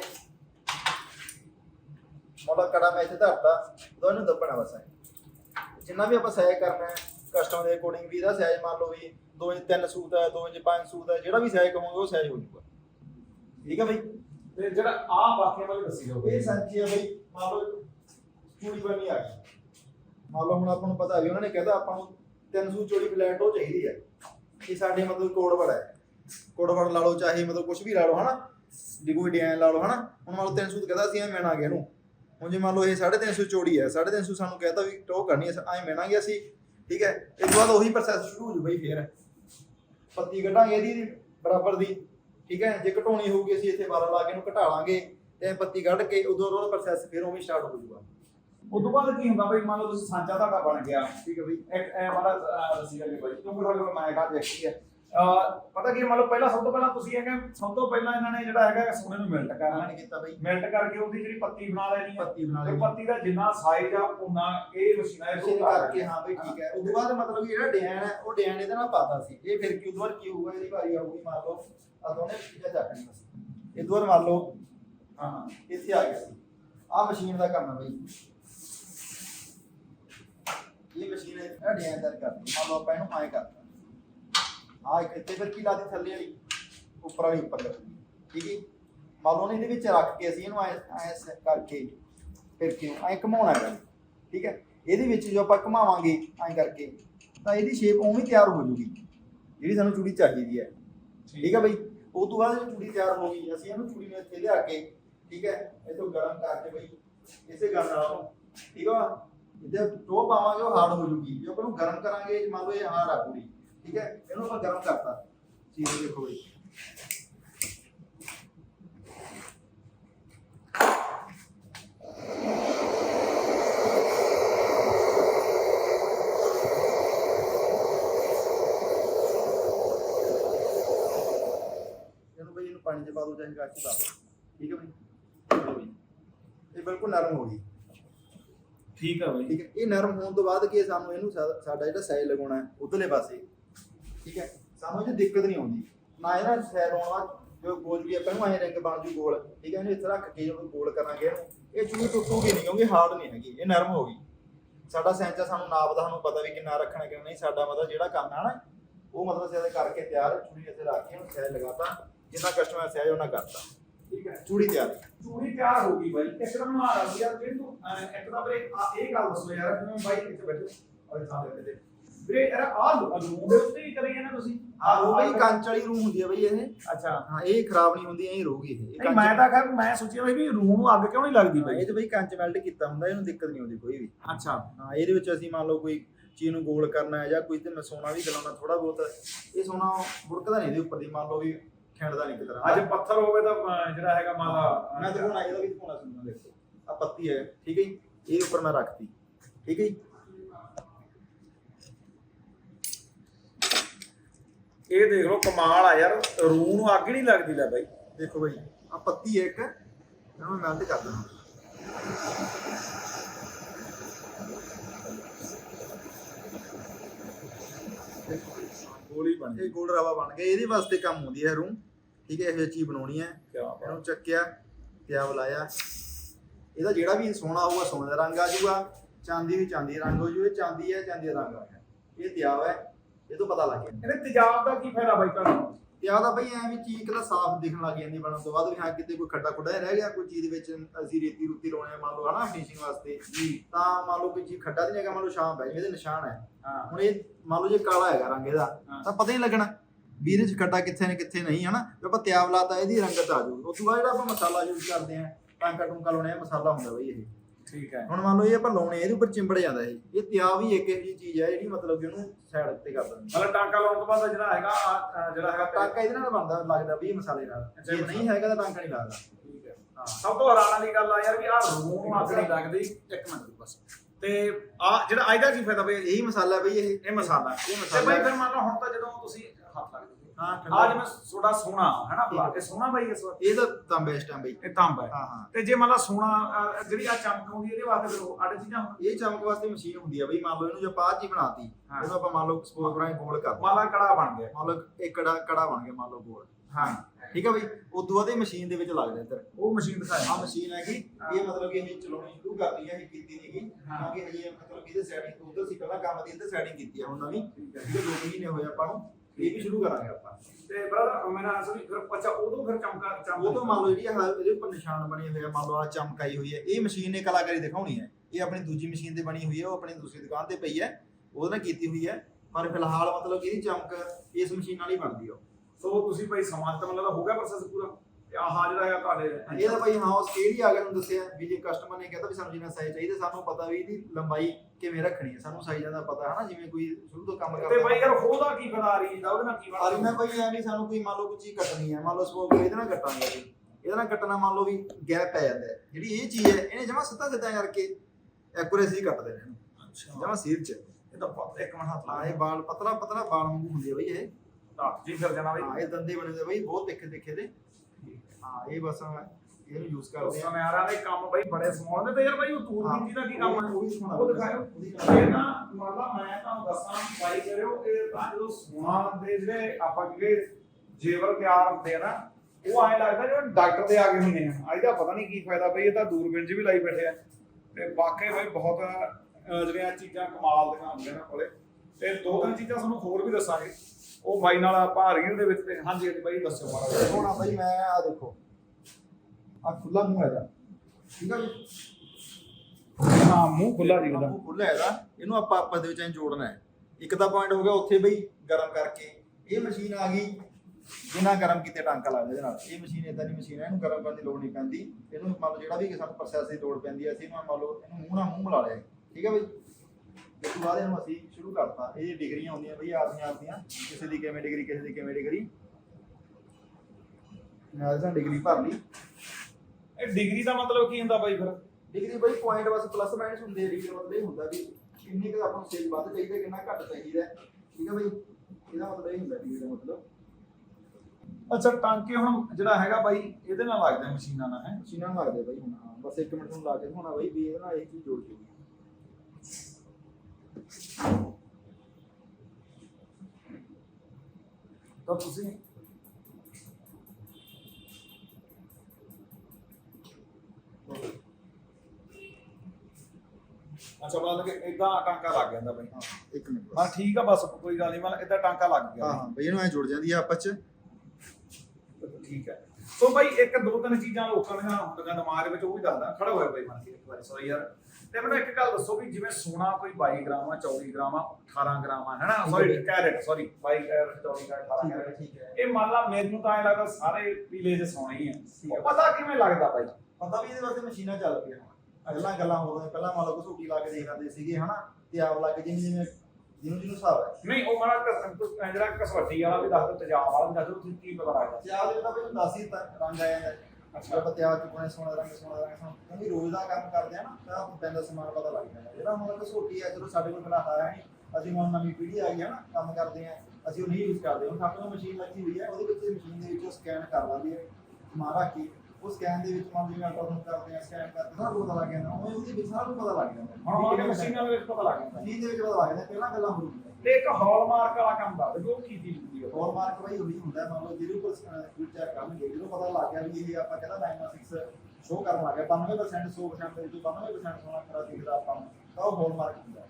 ਮੋਟਾ ਕੜਾ ਮੈਂ ਇੱਥੇ ਧਰਤਾ ਉਦੋਂ ਇਹਨੂੰ ਦੱਬਣਾ ਬਸ ਹੈ ਜਿੰਨਾ ਵੀ ਆਪਾਂ ਸਾਈਜ਼ ਕਰਨਾ ਹੈ ਕਸਟਮਰ ਦੇ ਅਕੋਰਡਿੰਗ ਵੀ ਇਹਦਾ ਸਾਈਜ਼ ਮੰਨ ਲਓ ਵੀ 2 ਇੰਚ 3 ਸੂਤ ਹੈ 2 ਇੰਚ 5 ਸੂਤ ਹੈ ਜਿਹੜਾ ਵੀ ਸਾਈਜ਼ ਕਹੋਗੇ ਉਹ ਸਾਈਜ਼ ਹੋ ਜਾਊਗਾ। ਠੀਕ ਹੈ ਬਈ?
ਤੇ ਜਿਹੜਾ ਆ ਬਾਕੀਆਂ ਵਾਲੇ ਦੱਸੀ ਜਾਓ।
ਇਹ ਸੰਚੀ ਹੈ ਬਈ ਮੰਨ ਲਓ ਚੂੜੀ ਬਣੀ ਆ ਗਈ। ਮੰਨ ਲਓ ਹੁਣ ਆਪਾਂ ਨੂੰ ਪਤਾ ਵੀ ਉਹਨਾਂ ਨੇ ਕਹਿੰਦਾ ਆਪਾਂ ਨੂੰ 300 ਚੋੜੀ ਫਲੈਟ ਉਹ ਚਾਹੀਦੀ ਹੈ। ਇਹ ਸਾਡੇ ਮਤਲਬ ਕੋਡ ਵੜ ਹੈ। ਕੋਡ ਵੜ ਲਾ ਲਓ ਚਾਹੇ ਮਤਲਬ ਕੁਝ ਵੀ ਲਾ ਲਓ ਹਨਾ? ਜੇ ਕੋਈ ਡਿਜ਼ਾਈਨ ਲਾ ਲਓ ਹਨਾ? ਹੁਣ ਮੰਨ ਲਓ 300 ਤੇ ਕਹਿੰਦਾ ਸੀ ਐ ਮੈਣਾ ਗਿਆ ਇਹਨੂੰ। ਹੁਣ ਜੇ ਮੰਨ ਲਓ ਇਹ 350 ਚੋੜੀ ਹੈ 350 ਸਾਨੂੰ ਕਹਿੰਦਾ ਵੀ ਟੋ ਕਰਨੀ ਹੈ ਐ ਮੈਣਾ ਗਿਆ ਠੀਕ ਹੈ? ਇਸ ਤੋਂ ਬਾਅਦ ਉਹੀ ਪ੍ਰੋਸੈਸ ਸ਼ੁਰੂ ਹੋ ਜੂ ਬਈ ਫੇਰ। ਪੱਤੀ ਕੱਢਾਂਗੇ ਇਹਦੀ, ਬਰਾਬਰ ਦੀ, ਠੀਕ ਹੈ? ਜੇ ਘਟਾਉਣੀ ਹੋਊਗੀ, ਅਸੀਂ ਇੱਥੇ 12 ਲਾ ਕੇ ਇਹਨੂੰ ਘਟਾ ਲਾਂਗੇ, ਤੇ ਪੱਤੀ ਕੱਢ ਕੇ ਉਦੋਂ ਉਹਦਾ ਪ੍ਰੋਸੈਸ ਫਿਰ ਉਵੇਂ ਸਟਾਰਟ ਹੋ ਜਾਊਗਾ
ਉਸ ਤੋਂ ਬਾਅਦ ਕੀ ਹੁੰਦਾ ਬਈ, ਮੰਨ ਲਓ ਤੁਸੀਂ ਸਾਂਚਾ ਤੁਹਾਡਾ ਬਣ ਗਿਆ,
ਠੀਕ ਹੈ ਬਈ?
ਇੱਕ ਐ ਵਾਲਾ ਦੱਸੀ ਜਾਂਦੇ ਬਾਈ ਕਿਉਂਕਿ ਤੁਹਾਡੇ ਕੋਲ ਮੈਂ ਕਹਾ ਦੇਖੀ ਹੈ? ਪਤਾ ਕੀ ਲਓ ਪਹਿਲਾਂ ਸਭ ਤੋਂ ਪਹਿਲਾਂ ਤੁਸੀਂ ਹੈਗਾ ਸਭ ਤੋਂ ਪਹਿਲਾਂ ਇਹਨਾਂ ਨੇ ਜਿਹੜਾ ਹੈਗਾ ਸੋਨੇ ਨੂੰ ਮਿਲਟ ਕਰਨਾ।
ਨੇ ਕੀਤਾ ਬਈ।
ਮਿਲਟ ਕਰਕੇ ਉਹਦੀ ਜਿਹੜੀ ਪੱਤੀ ਬਣਾ ਲੈਣੀ
ਪੱਤੀ ਬਣਾ
ਤੇ
ਲਈ
ਪੱਤੀ ਦਾ ਜਿੰਨਾ ਸਾਈਜ਼ ਆ ਉਹਨਾਂ ਇਹ ਮਸ਼ੀਨਾਂ ਇਹ
ਇਸੇ ਕਰਕੇ ਹਾਂ ਬਈ ਠੀਕ ਹੈ। ਉਦੋਂ ਬਾਅਦ ਮਤਲਬ ਜਿਹੜਾ ਡਿਜ਼ਾਈਨ ਹੈ ਉਹ ਡਿਜ਼ਾਈਨ ਇਹਦੇ ਨਾਲ ਪਾਤਾ ਸੀ। ਇਹ ਫਿਰ ਕੀ ਉਦੋਂ ਕੀ ਹੋਊਗਾ ਇਹਦੀ ਵਾਰੀ ਆਊਗੀ ਮੰਨ ਲਓ। ਆ ਦੋਨੇ ਚੀਜ਼ਾਂ ਚੱਕਣੀਆਂ ਸੀ। ਇਹ ਵਾਰ ਮੰਨ ਲਓ। ਹਾਂ ਹਾਂ ਇੱਥੇ ਆ ਗਿਆ ਸੀ। ਆ ਮਸ਼ੀਨ ਦਾ ਕੰਮ ਹੈ ਬਈ। ਇਹ ਮਸ਼ੀਨ ਹੈ ਇਹ ਡਿਜ਼ਾਈਨ ਦਾ ਕਰਦੀ ਮੰਨ ਲਓ ਆਪਾਂ ਇਹਨੂੰ ਐਂ ਕਰਤਾ। ਆ ਇੱਕ ਇੱਥੇ ਫਿਰ ਕੀ ਲਾਦੀ ਥੱਲੇ ਵਾਲੀ? ਉੱਪਰ ਵਾਲੀ ਉੱਪਰ ਲੱਗਦੀ ਠੀਕ ਹੈ ਮੰਨ ਲਓ ਨੇ ਇਹਦੇ ਵਿੱਚ ਰੱਖ ਕੇ ਅਸੀਂ ਇਹਨੂੰ ਐ ਐ ਕਰਕੇ ਫਿਰ ਕਿਉਂ? ਐ ਘਮਾਉਣਾ ਹੈ ਠੀਕ ਹੈ? ਇਹਦੇ ਵਿੱਚ ਜੋ ਆਪਾਂ ਘਮਾਵਾਂਗੇ ਐਂ ਕਰਕੇ ਤਾਂ ਇਹਦੀ ਸ਼ੇਪ ਉਵੇਂ ਹੀ ਤਿਆਰ ਹੋ ਜੂਗੀ। ਜਿਹੜੀ ਸਾਨੂੰ ਚੂੜੀ ਚਾਹੀਦੀ ਹੈ। ਠੀਕ ਹੈ ਬਈ? ਉਸ ਤੋਂ ਬਾਅਦ ਚੂੜੀ ਤਿਆਰ ਹੋ ਗਈ ਅਸੀਂ ਇਹਨੂੰ ਚੂੜੀ ਨੂੰ ਇੱਥੇ ਲਿਆ ਕੇ ਠੀਕ ਹੈ? ਇਥੋਂ ਗਰਮ ਕਰਕੇ ਬਈ ਇਸੇ ਗੱਲ ਨਾਲ। ਉਹਨੂੰ ਠੀਕ ਆ ਇਹਦੇ ਟੋ ਪਾਵਾਂਗੇ ਉਹ ਹਾਰਡ ਹੋ ਜੂਗੀ। ਜੇ ਆਪਾਂ ਨੂੰ ਗਰਮ ਕਰਾਂਗੇ ਮੰਨ ਲਓ ਇਹ ਹਾਰਡ ਆ ਪੂਰੀ। ਠੀਕ ਹੈ? ਇਹਨੂੰ ਆਪਾਂ ਗਰਮ ਕਰਤਾ। ਚੀਜ਼ ਦੇਖੋ ਬਈ। ਇਹਨੂੰ ਬਈ ਇਹਨੂੰ ਪਾਣੀ 'ਚ ਪਾ ਦੋ ਚਾਹੇ ਗੱਚ 'ਚ ਪਾ ਦਿਓ ਠੀਕ ਹੈ ਬਈ? ਚਲੋ ਬਈ। ਇਹ ਬਿਲਕੁਲ ਨਰਮ ਹੋ ਗਈ।
ਠੀਕ ਆ ਬਈ।
ਠੀਕ ਹੈ? ਇਹ ਨਰਮ ਹੋਣ ਤੋਂ ਬਾਅਦ ਕੀ ਹੈ, ਸਾਨੂੰ ਇਹਨੂੰ ਸਾ- ਸਾਡਾ ਜਿਹੜਾ ਸਾਈਜ਼ ਲਗਾਉਣਾ ਹੈ ਉਧਰਲੇ ਪਾਸੇ ਠੀਕ ਹੈ? ਸਾਨੂੰ ਇਹ ਦਿੱਕਤ ਨਹੀਂ ਆਉਂਦੀ। ਨਾ ਇਹਦਾ ਸਾਈਜ਼ ਲਾਉਣਾ ਜੋ ਗੋਲ ਵੀ ਆਪਾਂ ਨੂੰ ਐਂ ਰਿੰਗ ਬਣ ਜੂ ਗੋਲ। ਠੀਕ ਹੈ? ਇਹਨੂੰ ਇੱਥੇ ਰੱਖ ਕੇ ਜਦੋਂ ਗੋਲ ਕਰਾਂਗੇ ਇਹਨੂੰ, ਇਹ ਚੂੜੀ ਟੁੱਟੂਗੀ ਨਹੀਂ, ਕਿਉਂਕਿ ਹਾਰਡ ਨਹੀਂ ਹੈਗੀ। ਇਹ ਨਰਮ ਹੋ ਗਈ। ਸਾਡਾ ਸੈਂਚਾ ਸਾਨੂੰ ਨਾਪ ਦਾ ਸਾਨੂੰ ਪਤਾ ਵੀ ਕਿੰਨਾ ਰੱਖਣਾ, ਕਿੰਨਾ ਨਹੀਂ। ਸਾਡਾ ਮਤਲਬ ਜਿਹੜਾ ਕੰਮ ਹੈ ਨਾ, ਉਹ ਮਤਲਬ ਸਿਆਦੇ ਕਰਕੇ ਤਿਆਰ ਚੂੜੀ ਇੱਥੇ ਰੱਖ ਕੇ ਉਹਨੂੰ ਸਾਈਜ਼ ਲਗਾਤਾ। ਜਿੰਨਾ ਕਸਟਮਰ ਸਾਈਜ਼ ਉਹਨਾਂ ਕਰਤਾ।
ਠੀਕ ਹੈ?
ਚੂੜੀ ਤਿਆਰ।
ਚੂੜੀ ਤਿਆਰ ਹੋ ਗਈ ਬਾਈ। ਇੱਕ ਤਾਂ ਬਣਾ ਯਾਰ ਜਿਹੜੀ ਤੂੰ ਇੱਕ ਤਾਂ ਵੀਰੇ ਆ ਇਹ ਗੱਲ ਦੱਸੋ ਯਾਰ ਬਾਈ ਇੱਥੇ ਬੈਠੋ। ਔਰ ਥਾਂ ਦੇ ਵੀਰੇ ਯਾਰ ਆ ਰੂਮ ਦੇ ਉੱਤੇ ਹੀ ਕਰੀ ਨਾ ਤੁਸੀਂ?
ਆ ਉਹ ਬਈ ਕੰਚ ਵਾਲੀ ਰੂਮ ਹੁੰਦੀ ਹੈ ਬਈ ਇਹ।
ਅੱਛਾ।
ਹਾਂ ਇਹ ਖਰਾਬ ਨਹੀਂ ਹੁੰਦੀ ਐਂ ਰਹੂਗੀ ਇਹ। ਇਹ
ਨਹੀਂ
ਕੰਚ-
ਮੈਂ ਤਾਂ ਖੈਰ ਮੈਂ ਸੋਚਿਆ ਬਈ ਵੀ ਰੂਮ ਨੂੰ ਅੱਗ ਕਿਉਂ ਨਹੀਂ ਲੱਗਦੀ
ਹਾਂ,
ਬਾਈ
ਇਹ ਤੇ ਬਈ ਕੰਚ ਵੈਲਡ ਕੀਤਾ ਹੁੰਦਾ ਇਹਨੂੰ ਦਿੱਕਤ ਨਹੀਂ ਆਉਂਦੀ ਕੋਈ ਵੀ।
ਅੱਛਾ।
ਹਾਂ ਇਹਦੇ ਵਿੱਚ ਅਸੀਂ ਮੰਨ ਲਓ ਕੋਈ ਚੀਜ਼ ਨੂੰ ਗੋਲ ਕਰਨਾ ਹੈ ਜਾਂ ਕੋਈ ਤੇ ਸੋਨਾ ਵੀ ਗਲਾਉਣਾ ਥੋੜਾ ਬਹੁਤ। ਇਹ ਸੋਨਾ ਬੁੜਕਦਾ ਨਹੀਂ ਇਹਦੇ ਉੱਪਰ ਦੀ ਮੰਨ ਲਓ ਵੀ ਖਿੰਡਦਾ ਨਹੀਂ ਕਿਤਰਾ।
ਅੱਜ ਪੱਥਰ ਹੋਵੇ ਤਾਂ ਅਹ, ਜਿਹੜਾ ਹੈਗਾ ਮਾਦਾ
ਮੈਂ ਦਿਖਾਉਣਾ ਇਹਦਾ ਵੀ ਦਿਖਾਉਣਾ ਸੁਣਨਾ ਦੇਖੋ। ਆ ਪੱਤੀ ਹੈ ਠੀਕ ਹੈ ਜੀ? ਇਹ ਉੱਪਰ ਮੈਂ ਰੱਖਤੀ ਠੀਕ ਹੈ ਜੀ?
ਇਹ ਦੇਖ ਲਓ ਕਮਾਲ ਆ ਯਾਰ। ਰੂਮ ਨੂੰ ਅੱਗ ਨਹੀਂ ਲੱਗਦੀ ਲੈ ਬਾਈ।
ਦੇਖੋ ਬਈ ਆ ਪੱਤੀ ਇੱਕ ਇਹਨੂੰ ਮੈਂ ਮਿਹਨਤ ਕਰ ਦਿੰਦਾ।
ਗੋਲੀ ਬਣ
ਇਹ ਗੋਲ ਰਵਾ ਬਣ ਗਿਆ। ਇਹਦੇ ਵਾਸਤੇ ਕੰਮ ਹੁੰਦੀ ਹੈ ਰੂਮ ਠੀਕ ਹੈ ਇਹ ਚੀਜ਼ ਬਣਾਉਣੀ ਹੈ।
ਕਿਆ
ਇਹਨੂੰ ਚੱਕਿਆ ਤਿਆ ਬੁਲਾਇਆ। ਇਹਦਾ ਜਿਹੜਾ ਵੀ ਸੋਨਾ ਹੋਊਗਾ ਸੋਨੇ ਦਾ ਰੰਗ ਆ ਜਾਊਗਾ। ਚਾਂਦੀ ਵੀ ਚਾਂਦੀ ਦਾ ਰੰਗ ਹੋ ਜੂ ਇਹ ਚਾਂਦੀ ਹੈ ਚਾਂਦੀ ਦਾ ਰੰਗ ਆ ਇਹ ਤਿਆਵ ਹੈ। ਇਹ ਤੋਂ ਪਤਾ ਲੱਗ ਗਿਆ।
ਇਹਦੇ ਤੇਜ਼ਾਬ ਦਾ ਕੀ ਫਾਇਦਾ ਬਾਈ ਤੁਹਾਨੂੰ
ਤਿਆਵ ਦਾ ਬਈ ਐ ਵੀ ਚੀਜ਼ ਸਾਫ਼ ਦਿਖਣ ਲੱਗ ਜਾਂਦੀ ਬਣਨ ਤੋਂ ਬਾਅਦ ਵੀ ਹਾਂ ਕਿਤੇ ਕੋਈ ਖੱਡਾ ਖੁੱਡਾ ਰਹਿ ਗਿਆ ਕੋਈ ਚੀਜ਼ ਵਿੱਚ ਅਸੀਂ ਰੇਤੀ ਰੂਤੀ ਲਾਉਣੇ ਆ ਮੰਨ ਲਓ ਹਨਾ ਫਿਨਿਸ਼ਿੰਗ ਵਾਸਤੇ।
ਜੀ।
ਤਾਂ ਮੰਨ ਲਓ ਕੋਈ ਚੀਜ਼ ਖੱਡਾ ਨਹੀਂ ਹੈਗਾ ਮੰਨ ਲਓ ਸ਼ਾਮ ਪੈ ਜਾਵੇ ਇਹਦੇ ਨਿਸ਼ਾਨ ਹੈ।
ਹਾਂ।
ਹੁਣ ਇਹ ਮੰਨ ਲਓ ਜੇ ਕਾਲਾ ਹੈਗਾ ਰੰਗ ਇਹਦਾ। ਤਾਂ ਪਤਾ ਹੀ ਲੱਗਣਾ ਵੀ ਇਹਦੇ ਚ ਖੱਡਾ ਕਿੱਥੇ ਨੇ ਕਿੱਥੇ ਨਹੀਂ ਹਨਾ? ਜੇ ਆਪਾਂ ਤਿਆਬ ਲਾਤਾ ਇਹਦੀ ਰੰਗਤ ਆ ਜਾਊਗੀ ਉਸ ਤੋਂ ਬਾਅਦ ਜਿਹੜਾ ਆਪਾਂ ਮਸਾਲਾ ਯੂਜ਼ ਕਰਦੇ ਆ ਟਾਂਕਾ ਟੂੰਕਾ ਲਾਉਣੇ ਆ ਮਸਾਲਾ ਹੁੰਦਾ ਬਈ ਇਹ।
ਠੀਕ ਹੈ।
ਹੁਣ ਮੰਨ ਲਓ ਇਹ ਆਪਾਂ ਲਾਉਣੇ ਆ ਇਹਦੇ ਉੱਪਰ ਚਿੰਬੜ ਜਾਂਦਾ ਇਹ। ਇਹ ਤਿਆਬ ਹੀ ਇੱਕ ਇਹੋ ਜਿਹੀ ਚੀਜ਼ ਹੈ ਜਿਹੜੀ ਮਤਲਬ ਕਿ ਉਹਨੂੰ ਸਾਈਡ ਉੱਤੇ ਕਰ ਦਿੰਦੀ।
ਮਤਲਬ ਟਾਂਕਾ ਲਾਉਣ ਤੋਂ ਬਾਅਦ ਜਿਹੜਾ ਹੈਗਾ ਆਹ, ਜਿਹੜਾ ਹੈਗਾ
ਟਾਂਕਾ ਇਹਦੇ ਨਾਲ ਬਣਦਾ ਲੱਗਦਾ ਵੀ ਇਹ ਮਸਾਲੇ ਨਾਲ। ਜੇ ਨਹੀਂ ਹੈਗਾ ਤਾਂ ਟਾਂਕਾ ਨਹੀਂ ਲੱਗਦਾ।
ਠੀਕ ਹੈ। ਹਾਂ। ਸਭ ਤੋਂ ਹੈਰਾਨ ਵਾਲੀ ਗੱਲ ਆ ਯਾਰ ਵੀ ਆਹ ਰੂਮ ਨਹੀਂ ਲੱਗਦੀ ਇੱਕ ਮਿੰਟ ਬਸ। ਤੇ ਆ ਜਿਹੜਾ ਇਹਦਾ ਕੀ ਫਾਇਦਾ ਬਈ
ਇਹੀ ਮਸਾਲਾ ਬਈ ਇਹ?
ਇਹ ਮਸਾਲਾ।
ਇਹ
ਤੇ
ਮਸਾਲਾ
ਬਈ ਫਿਰ ਮੰਨ ਲਓ ਹੁਣ ਤਾਂ ਜਦੋਂ ਤੁਸੀਂ ਹੱਥ ਲੱਗ ਜੂਗੇ
ਹਾਂ
ਆ ਜਿਵੇਂ ਤੁਹਾਡਾ ਸੋਨਾ ਹੈ ਨਾ? ਇਹ ਸੋਨਾ ਬਈ ਇਸ ਵਾਰ?
ਇਹ ਤਾਂ ਤਾਂ ਬੈਸਟ ਹੈ ਬਈ।
ਇਹ ਤਾਂਬਾ ਹੈ।
ਹਾਂ ਹਾਂ।
ਤੇ ਜੇ ਮੰਨ ਲਾ ਸੋਨਾ ਅਹ, ਜਿਹੜੀ ਆ ਚਮਕ ਆਉਂਦੀ ਇਹਦੇ ਵਾਸਤੇ ਫਿਰ ਉਹ ਅੱਡ ਚੀਜ਼ਾਂ ਹੋਣ
ਇਹ ਚਮਕ ਵਾਸਤੇ ਮਸ਼ੀਨ ਹੁੰਦੀ ਆ ਬਈ। ਮੰਨ ਲਓ ਇਹਨੂੰ ਜੇ ਆਹ ਚੀਜ਼ ਬਣਾਤੀ
ਹਾਂ।
ਇਹਨੂੰ ਆਪਾਂ ਮੰਨ ਲਓ ਸਪੋਜ਼ ਬਣਾਏ ਗੋਲ ਕਰ
ਮੰਨ ਲਾ ਕੜਾ ਬਣ ਗਿਆ।
ਮੰਨ ਲਓ ਇੱਕ ਕੜਾ ਕੜਾ ਬਣ ਗਿਆ ਮੰਨ ਲਓ ਗੋਲ
ਹਾਂ।
ਠੀਕ ਆ ਬਈ? ਉਦੋਂ ਬਾਅਦ ਇਹ ਮਸ਼ੀਨ ਦੇ ਵਿੱਚ ਲੱਗਦਾ ਇੱਧਰ।
ਉਹ ਮਸ਼ੀਨ ਦਿਖਾਇਆ
ਆ ਮਸ਼ੀਨ ਹੈਗੀ। ਇਹ ਮਤਲਬ ਕਿ ਇਹ ਚਲਾਉਣੀ ਸ਼ੁਰੂ ਕਰਦੀ ਹੈ ਇਹ ਕੀਤੀ ਨਹੀਂਗੀ
ਹਾਂ।
ਕਿਉਂਕਿ ਇਹ ਮਤਲਬ ਕਿ ਇਹਦੇ ਸੈਟਿੰਗ ਉਧਰ ਸੀ ਪਹਿਲਾਂ ਕੰਮ ਦੀ ਇੱਧਰ ਸੈਟਿੰਗ ਕੀਤੀ ਆ ਹੁਣ ਨਵੀਂ
ਠੀਕ ਹੈ।
ਇਹ ਦੋ ਮਹੀਨੇ ਹੋਏ ਆਪਾਂ ਨੂੰ। ਇਹ ਵੀ ਸ਼ੁਰੂ ਕਰਾਂਗੇ ਆਪਾਂ।
ਤੇ ਬ੍ਰਦਰ ਮੇਰਾ ਅਸਲੀ ਫਿਰ ਅੱਛਾ ਉਦੋਂ ਫਿਰ ਚਮਕਾ ਚਮਕ
ਉਹ ਤੋਂ ਮੰਨ ਲਓ ਜਿਹੜੀ ਆਹ ਇਹਦੇ ਉੱਪਰ ਨਿਸ਼ਾਨ ਬਣੇ ਹੋਏ ਆ ਮੰਨ ਲਓ ਆ ਚਮਕਾਈ ਹੋਈ ਹੈ ਇਹ ਮਸ਼ੀਨ ਨੇ ਕਲਾਕਾਰੀ ਦਿਖਾਉਣੀ ਹੈ। ਇਹ ਆਪਣੀ ਦੂਜੀ ਮਸ਼ੀਨ ਤੇ ਬਣੀ ਹੋਈ ਹੈ ਉਹ ਆਪਣੀ ਦੂਸਰੀ ਦੁਕਾਨ ਤੇ ਪਈ ਹੈ ਉਹਦੇ ਨਾਲ ਕੀਤੀ ਹੋਈ ਹੈ। ਪਰ ਫਿਲਹਾਲ ਮਤਲਬ ਕਿ ਇਹਦੀ ਚਮਕ ਇਸ ਮਸ਼ੀਨ ਨਾਲ ਹੀ ਬਣਦੀ ਆ
ਸੋ ਤੁਸੀਂ ਭਾਈ ਸਮਾਨ ਤਾਂ ਮਤਲਬ ਹੋ ਗਿਆ ਪ੍ਰੋਸੈਸ ਪੂਰਾ? ਤੇ ਆਹ ਜਿਹੜਾ ਹੈਗਾ ਤੁਹਾਡੇ
ਇਹ ਤਾਂ ਭਾਈ ਹਾਂ ਉਹ ਸਕੇਲ ਹੀ ਆ ਗਿਆ ਤੁਹਾਨੂੰ ਦੱਸਿਆ ਵੀ ਜੇ ਕਸਟਮਰ ਨੇ ਕਹਿੰਦਾ ਵੀ ਸਾਨੂੰ ਜਿੰਨਾ ਸਾਈਜ਼ ਚਾਹੀਦਾ ਸਾਨੂੰ ਪਤਾ ਵੀ ਇਹਦੀ ਲੰਬਾਈ ਕਿਵੇਂ ਰੱਖਣੀ ਹੈ। ਸਾਨੂੰ ਸਾਈਜ਼ਾਂ ਦਾ ਪਤਾ ਹੈ ਨਾ ਜਿਵੇਂ ਕੋਈ ਸ਼ੁਰੂ ਤੋਂ ਕੰਮ
ਤੇ
ਕਰਦਾ
ਭਾਈ ਯਾਰ ਉਹਦਾ ਕੀ ਆ ਰਹੀ ਦਾ? ਉਹਦੇ ਨਾਲ ਕੀ
ਔਰ ਮੈਂ
ਬਣਦਾ
ਭਾਈ ਐ ਨਹੀਂ ਸਾਨੂੰ ਕੋਈ ਮੰਨ ਲਓ ਕੋਈ ਚੀਜ਼ ਕੱਟਣੀ ਹੈ ਮੰਨ ਲਓ ਸਪੋਜ਼ ਇਹਦੇ ਨਾਲ ਕੱਟਾਂਗੇ ਅਸੀਂ। ਇਹਦੇ ਨਾਲ ਕੱਟਣਾ ਮੰਨ ਲਓ ਵੀ ਗੈਪ ਪੈ ਜਾਂਦਾ ਹੈ। ਜਿਹੜੀ ਇਹ ਚੀਜ਼ ਹੈ ਇਹਨੇ ਜਮਾ ਸਿੱਧਾ ਸਿੱਧਾ ਕਰਕੇ ਐਕੂਰੇਸੀ ਕੱਟ ਦੇਣਾ ਇਹਨੂੰ
ਅੱਛਾ।
ਜਮਾ ਸੀਰ ਚ।
ਇਹ ਤਾਂ ਇੱਕ ਮਿੰਟ ਹੱਥ ਲਾ।
ਹਾਂ ਇਹ ਬਾਲ ਪਤਲਾ ਪਤਲਾ ਬਾਲ ਵਾਂਗੂ ਹੁੰਦੇ ਬਈ ਇਹ।
ਹੱਥ ਜੀ ਫਿਰ ਜਾਣਾ
ਹਾਂ
ਬਈ
ਇਹ ਦੰਦੇ ਬਣੇ ਹੋਏ ਬਈ ਬਹੁਤ ਤਿੱਖੇ ਤਿੱਖੇ ਦੇ। ਹਾਂ ਇਹ ਬਸ ਇਹਨੂੰ ਯੂਜ਼ ਕਰਦੇ ਆ।
ਸੁਨਿਆਰਾਂ ਦੇ ਕੰਮ ਬਈ ਬੜੇ ਸਮਾਲ ਨੇ ਤੇ ਯਾਰ ਬਈ ਉਹ ਤੂਰਬੀਨ ਜੀ ਦਾ ਕੀ ਕੰਮ ਹੈ
ਉਹ ਵੀ ਦਿਖਾਉਣਾ
ਉਹ ਦਿਖਾਇਓ। ਇਹ ਨਾ ਮਤਲਬ ਮੈਂ ਤੁਹਾਨੂੰ ਦੱਸਾਂ ਬਾਈ ਕਰਿਓ ਇਹ ਤਾਂ ਜਦੋਂ ਸੋਨਾ ਦੇ ਜਿਹੜੇ ਆਪਾਂ ਕਿ ਜੇਵਰ ਤਿਆਰ ਹੁੰਦੇ ਆ ਨਾ ਉਹ ਐਂ ਲੱਗਦਾ ਜਿਵੇਂ ਡਾਕਟਰ ਦੇ ਆ ਗਏ ਹੁੰਦੇ ਆ। ਇਹਦਾ ਪਤਾ ਨਹੀਂ ਕੀ ਫਾਇਦਾ ਬਈ ਇਹ ਤਾਂ ਦੂਰਬੀਨ 'ਚ ਵੀ ਲਾਈ ਬੈਠੇ ਆ। ਤੇ ਵਾਕਈ ਬਈ ਬਹੁਤ ਜਿਹੜੀਆਂ ਚੀਜ਼ਾਂ ਕਮਾਲ ਦੀਆਂ ਹੁੰਦੀਆਂ ਨੇ ਕੋਲੇ। ਤੇ ਦੋ ਤਿੰਨ ਚੀਜ਼ਾਂ ਤੁਹਾਨੂੰ ਹੋਰ ਵੀ ਦੱਸਾਂਗੇ। ਉਹ ਬਾਈ ਨਾਲ ਆਪਾਂ ਰੀਲ ਦੇ ਵਿੱਚ ਤੇ ਹਾਂਜੀ ਹਾਂਜੀ ਬਾਈ ਦੱਸਿਓ ਮਾੜਾ
ਹੁਣ ਆ ਬਈ ਮੈਂ ਆ ਦੇਖੋ ਆ ਖੁੱਲਾ ਮੂੰਹ ਹੈਗਾ। ਠੀਕ ਆ ਜੀ?
ਹਾਂ ਮੂੰਹ ਖੁੱਲਾ ਜੀ
ਮੂੰਹ ਖੁੱਲਾ ਹੈਗਾ ਇਹਨੂੰ ਆਪਾਂ ਆਪਸ ਦੇ ਵਿੱਚ ਐਂ ਜੋੜਨਾ ਹੈ। ਇੱਕ ਤਾਂ ਪੁਆਇੰਟ ਹੋ ਗਿਆ ਉੱਥੇ ਬਈ ਗਰਮ ਕਰਕੇ। ਇਹ ਮਸ਼ੀਨ ਆ ਗਈ ਬਿਨਾਂ ਗਰਮ ਕੀਤੇ ਟਾਂਕਾ ਲੱਗਦਾ ਇਹਦੇ ਨਾਲ। ਇਹ ਮਸ਼ੀਨ ਇਦਾਂ ਦੀ ਮਸ਼ੀਨ ਹੈ ਇਹਨੂੰ ਗਰਮ ਕਰਨ ਦੀ ਲੋੜ ਨਹੀਂ ਪੈਂਦੀ। ਇਹਨੂੰ ਮੰਨ ਲਓ ਜਿਹੜਾ ਵੀ ਸਾਨੂੰ ਪ੍ਰੋਸੈਸ ਦੀ ਲੋੜ ਪੈਂਦੀ ਹੈ ਅਸੀਂ ਮੰਨ ਲਓ ਇਹਨੂੰ ਮੂੰਹ ਨਾਲ ਮੂੰਹ ਮਿਲਾ ਲਿਆ। ਠੀਕ ਹੈ ਬਈ? ਇਸ ਤੋਂ ਬਾਅਦ ਇਹਨੂੰ ਅਸੀਂ ਸ਼ੁਰੂ ਕਰਤਾ। ਇਹ ਡਿਗਰੀਆਂ ਹੁੰਦੀਆਂ ਬਈ ਆਪਦੀਆਂ ਆਪਦੀਆਂ ਕਿਸੇ ਦੀ ਕਿਵੇਂ ਡਿਗਰੀ ਕਿਸੇ ਦੀ ਕਿਵੇਂ ਡਿਗਰੀ। ਮੈਂ ਤਾਂ ਡਿਗਰੀ ਭਰ ਲਈ।
ਇਹ ਡਿਗਰੀ ਦਾ ਮਤਲਬ ਕੀ ਹੁੰਦਾ ਬਾਈ ਫਿਰ?
ਡਿਗਰੀ ਬਈ ਪੁਆਇੰਟ ਬਸ ਪਲੱਸ ਮਾਈਨਸ ਹੁੰਦੇ ਡਿਗਰੀ ਦਾ ਮਤਲਬ ਇਹ ਹੁੰਦਾ ਵੀ ਕਿੰਨੀ ਕੁ ਆਪਾਂ ਨੂੰ ਸੇਜ ਵੱਧ ਚਾਹੀਦਾ ਕਿੰਨਾ ਘੱਟ ਚਾਹੀਦਾ। ਠੀਕ ਹੈ ਬਈ? ਇਹਦਾ ਮਤਲਬ ਇਹ ਹੁੰਦਾ ਡਿਗਰੀ ਦਾ ਮਤਲਬ।
ਅੱਛਾ ਟਾਂਕੇ ਹੁਣ ਜਿਹੜਾ ਹੈਗਾ ਬਾਈ ਇਹਦੇ ਨਾਲ ਲੱਗਦੇ ਮਸ਼ੀਨਾਂ ਨਾਲ ਹੈ?
ਮਸ਼ੀਨਾਂ ਨੂੰ ਲੱਗਦੇ ਬਈ ਹੁਣ ਬਸ 1 ਮਿੰਟ ਨੂੰ ਲਾ ਕੇ ਦਿਖਾਉਣਾ ਬਈ ਵੀ ਇਹਦੇ ਨਾਲ ਇਹ ਚੀਜ਼ ਜੁੜ ਜੂਗੀ
ਤਾਂ ਤੁਸੀਂ ਅੱਛਾ ਮਤਲਬ ਕਿ ਇਦਾਂ ਟਾਂਕਾ ਲੱਗ ਜਾਂਦਾ ਬਾਈ
ਹਾਂ। 1 ਮਿੰਟ
ਹਾਂ
ਬਸ
ਠੀਕ ਆ ਬਸ ਕੋਈ ਗੱਲ ਨਹੀਂ ਮਤਲਬ ਇਦਾਂ ਟਾਂਕਾ ਲੱਗ ਗਿਆ।
ਹਾਂ ਹਾਂ ਬਈ ਇਹਨੂੰ ਐ ਜੁੜ ਜਾਂਦੀ ਆ ਆਪਸ ਚ।
ਠੀਕ ਹੈ ਸੋ ਬਾਈ ਇੱਕ ਦੋ ਤਿੰਨ ਚੀਜ਼ਾਂ ਲੋਕਾਂ ਦੀਆਂ ਹੁੰਦੀਆਂ ਦਿਮਾਗ ਵਿੱਚ ਉਹ ਵੀ ਦੱਸਦਾ ਖੜਾ ਹੋਇਆ ਬਾਈ ਮਨ ਕੇ ਇੱਕ ਵਾਰੀ ਸੌਰੀ ਯਾਰ। ਤੇ ਮੈਨੂੰ ਇੱਕ ਗੱਲ ਦੱਸੋ ਵੀ ਜਿਵੇਂ ਸੋਨਾ ਕੋਈ 22 ਗ੍ਰਾਮ ਆ 24 ਗ੍ਰਾਮ ਆ 18 ਗ੍ਰਾਮ ਆ ਹੈਨਾ sorry carat sorry 22 carat 24 carat 18 carat
ਠੀਕ ਹੈ।
ਇਹ ਮੰਨ ਲਾ ਮੈਨੂੰ ਤਾਂ ਐ ਲੱਗਦਾ ਸਾਰੇ ਪੀਲੇ ਜਿਹੇ ਸੋਨੇ ਹੀ ਆ। ਪਤਾ ਕਿਵੇਂ ਲੱਗਦਾ ਬਾਈ?
ਪਤਾ ਵੀ ਇਹਦੇ ਵਾਸਤੇ ਮਸ਼ੀਨਾਂ ਚੱਲ ਪਈਆਂ ਹੁਣ ਪਹਿਲਾਂ ਗੱਲਾਂ ਹੋ ਗਈਆਂ ਪਹਿਲਾਂ ਮੰਨ ਲਓ ਲਾ ਕੇ ਦੇਖ ਲੈਂਦੇ ਸੀਗੇ ਹਨਾ? ਤੇ ਆਪ ਲੱਗ ਜਿਵੇਂ ਜਿਵੇਂ ਜਿਹਨੂੰ ਜਿਹਨੂੰ ਹਿਸਾਬ ਹੈ।
ਨਹੀਂ ਉਹ ਮਾੜਾ ਜਿਹੜਾ ਕਸਵੱਟੀ ਵਾਲਾ ਵੀ ਦੱਸ ਦੋ ਤੇਜ਼ਾਬ ਵਾਲਾ ਵੀ ਦੱਸ ਦੋ ਕੀ ਪਤਾ ਲੱਗਦਾ?
ਤਿਆਰ ਦੇ ਤਾਂ ਬਈ ਦੱਸ ਹੀ ਰੰਗ ਆ ਜਾਂਦਾ।
ਅੱਛਾ।
ਆਪਾਂ ਤਿਆਰ ਸੋਨਾ ਰੰਗ ਸੋਨਾ ਰੰਗ, ਸੋਨਾ ਕਿਉਂਕਿ ਰੋਜ਼ ਦਾ ਕੰਮ ਕਰਦੇ ਆ ਨਾ, ਤਾਂ ਆਪਾਂ ਪੈਂਦਾ ਸਮਾਨ ਪਤਾ ਲੱਗ ਜਾਂਦਾ ਜਿਹੜਾ ਹੁਣ ਕਸੋਟੀ ਆ ਜਦੋਂ ਸਾਡੇ ਕੋਲ ਫਿਲਹਾਲ ਆਇਆ ਨਹੀਂ, ਅਸੀਂ ਹੁਣ ਨਵੀਂ ਪੀੜ੍ਹੀ ਆਈ ਹੈ ਨਾ, ਕੰਮ ਕਰਦੇ ਆ, ਅਸੀਂ ਉਹ ਨਹੀਂ ਯੂਜ਼ ਕਰਦੇ ਹੁਣ ਸਾਡੇ ਕੋਲ ਮਸ਼ੀਨ ਲੱਗੀ ਹੋਈ ਹੈ ਉਹਦੇ ਵਿੱਚ ਮਸ਼ੀਨ ਦੇ ਵਿੱਚ ਸਕੈਨ ਕਰ ਲੈਂਦੀ ਹੈ ਸਮਾਨ ਰੱਖ ਕੇ ਉਹ ਸਕੈਨ ਦੇ ਵਿੱਚ ਮੰਨ ਜਿਵੇਂ ਅਲਟਰਾਸਾਊਂਡ ਕਰਦੇ ਆ ਸਕੈਨ ਕਰਦੇ ਸਾਰਾ ਪਤਾ ਲੱਗ ਜਾਂਦਾ। ਉਹ ਉਹਦੇ ਵਿੱਚ ਸਾਰਾ ਪਤਾ ਲੱਗ ਜਾਂਦਾ।
ਹੁਣ ਮਾਰ ਕੇ ਮਸ਼ੀਨਾਂ ਦੇ ਵਿੱਚ ਪਤਾ ਲੱਗ ਜਾਂਦਾ।
ਮਸ਼ੀਨ ਦੇ ਵਿੱਚ ਪਤਾ ਲੱਗ ਜਾਂਦਾ ਪਹਿਲਾਂ ਗੱਲਾਂ ਹੋ
ਤੇ ਇੱਕ ਹਾਲਮਾਰਕ ਵਾਲਾ ਕੰਮ ਦੱਸ ਦਿਓ ਕੀ ਚੀਜ਼ ਹੁੰਦੀ ਹੈ
ਹੋਰ ਮਾਰਕ ਬਾਈ ਉਹੀ ਹੁੰਦਾ ਮੰਨ ਲਓ ਜਿਹਦੇ ਕੋਲ ਸਪੀਡ ਚੈੱਕ ਕਰਨਗੇ ਜਦੋਂ ਪਤਾ ਲੱਗ ਗਿਆ ਵੀ ਇਹ ਆਪਾਂ ਕਹਿੰਦਾ 916 ਸ਼ੋ ਕਰਨ ਲੱਗ ਗਿਆ 92% 100% ਦੇ ਵਿੱਚੋਂ 92% ਸੋਨਾ ਖਰਾ ਦਿਖਦਾ ਆਪਾਂ ਤਾਂ ਉਹ ਹੋਲ ਮਾਰਕ ਹੁੰਦਾ।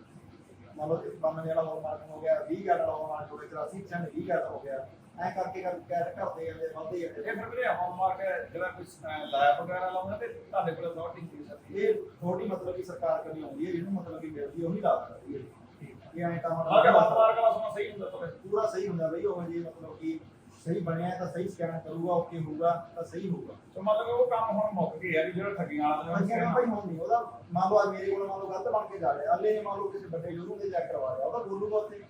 ਮੰਨ ਲਓ 92 ਵਾਲਾ ਹੋਲ ਮਾਰਕ ਹੋ ਗਿਆ 20 ਵਾਲਾ ਹੋਲ ਮਾਰਕ ਹੋ ਗਿਆ 84% 20 ਵਾਲਾ ਹੋ ਗਿਆ। ਐ ਕਰਕੇ ਕਰਕੇ ਕਰਦੇ ਜਾਂਦੇ ਵੱਧਦੇ
ਇਹ
ਜਾਂਦੇ
ਫਿਰ ਵੀਰੇ ਹਾਲਮਾਰਕ ਜਿਹੜਾ ਕੋਈ ਲਾਇਬ ਵਗੈਰਾ ਲਾਉਂਦਾ ਤੇ ਤੁਹਾਡੇ ਕੋਲ ਅਥਾਰਟੀ ਕੀ ਸਕਦੀ
ਇਹ ਥੋੜੀ ਮਤਲਬ ਕਿ ਸਰਕਾਰ ਕਰਨੀ ਆਉਂਦੀ ਹੈ ਜਿਹਨੂੰ ਮਤਲਬ ਕਿ ਮਿਲਦੀ ਉਹੀ ਲਾ ਸਕਦੀ ਹੈ। ਇਹ ਐਂ ਤਾਂ ਮਤਲਬ
ਹਾਲਮਾਰਕ ਵਾਲਾ ਸਮਾਂ ਸਹੀ ਹੁੰਦਾ ਤੁਹਾਡੇ
ਪੂਰਾ ਸਹੀ ਹੁੰਦਾ ਬਈ ਉਹ ਜੇ ਮਤਲਬ ਕਿ ਸਹੀ ਬਣਿਆ ਤਾਂ ਸਹੀ ਸਕੈਨ ਕਰੂਗਾ ਓਕੇ ਹੋਊਗਾ ਤਾਂ ਸਹੀ ਹੋਊਗਾ।
ਤੇ ਮਤਲਬ ਉਹ ਕੰਮ ਹੁਣ ਮੁੱਕ ਗਿਆ ਵੀ ਜਿਹੜਾ ਠੱਗੀਆਂ ਵਾਲਾ
ਨਾ ਭਾਈ ਹੁਣ ਨਹੀਂ ਉਹਦਾ ਮੰਨ ਲਓ ਅੱਜ ਮੇਰੇ ਕੋਲ ਮੰਨ ਲਓ ਗਲਤ ਬਣ ਕੇ ਜਾ ਰਿਹਾ ਅੱਲੇ ਨੇ ਮੰਨ ਲਓ ਕਿਸੇ ਵੱਡੇ ਸ਼ੋਰੂਮ ਤੇ ਚੈੱਕ ਕਰਵਾ ਰਿਹਾ ਉਹਦਾ ਬੋਲੂਗਾ ਉੱਥੇ।